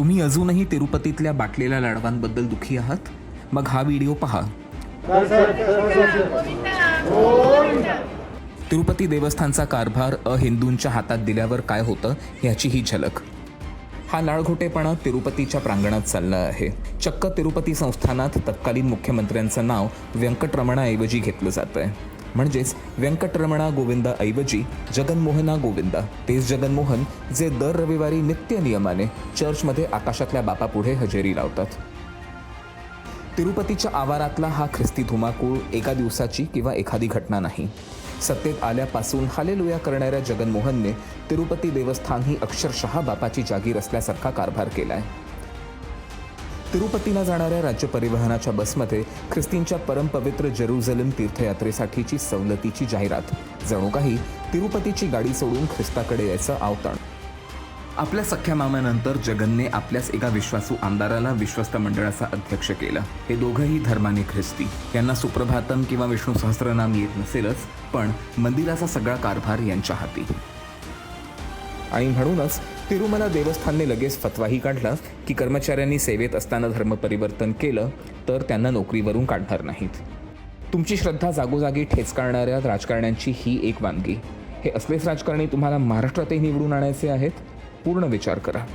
तुम्ही अजूनही तिरुपतीतल्या बाटलेल्या लाडवांबद्दल दुखी आहात? मग हा व्हिडिओ पहा. तिरुपती देवस्थानचा कारभार अहिंदूंच्या हातात दिल्यावर काय होतं ह्याची ही झलक. हा लाळघोटेपणा तिरुपतीच्या प्रांगणात चालला आहे. चक्क तिरुपती संस्थानात तत्कालीन मुख्यमंत्र्यांचं नाव व्यंकटरमणाऐवजी घेतलं जात आहे म्हणजेच व्यंकटरमणा गोविंदा ऐवजी जगनमोहना गोविंदा. तेच जगनमोहन जे दर रविवारी नित्य नियमाने चर्चमध्ये आकाशातल्या बापापुढे हजेरी लावतात. तिरुपतीच्या आवारातला हा ख्रिस्ती धुमाकूळ एका दिवसाची किंवा एखादी घटना नाही. सत्तेत आल्यापासून हालेलुया करणाऱ्या जगनमोहनने तिरुपती देवस्थान ही अक्षरशः बापाची जागीर असल्यासारखा कारभार केलाय. तिरुपतीला जाणाऱ्या राज्य परिवहनाच्या बसमध्ये ख्रिस्तींच्या परमपवित्र जेरुझलेम तीर्थयात्रेसाठीची सवलतीची जाहिरात. जणू काही तिरुपतीची गाडी सोडून ख्रिस्ताकडे यायचं आवताण. आपल्या सख्या मामानंतर जगनने आपल्याच एका विश्वासू आमदाराला विश्वस्त मंडळाचा अध्यक्ष केलं. हे दोघंही धर्माने ख्रिस्ती. यांना सुप्रभातम किंवा विष्णू सहस्रनाम येत नसेलच पण मंदिराचा सगळा कारभार यांच्या हाती. आणि म्हणूनच तिरुमला देवस्थानने लगेच फतवाही काढला की कर्मचाऱ्यांनी सेवेत असताना धर्मपरिवर्तन केलं तर त्यांना नोकरीवरून काढणार नाहीत. तुमची श्रद्धा जागोजागी ठेचकाळणाऱ्या राजकारण्यांची ही एक वानगी. हे असलेच राजकारणी तुम्हाला महाराष्ट्रातही निवडून आणायचे आहेत? पूर्ण विचार करा.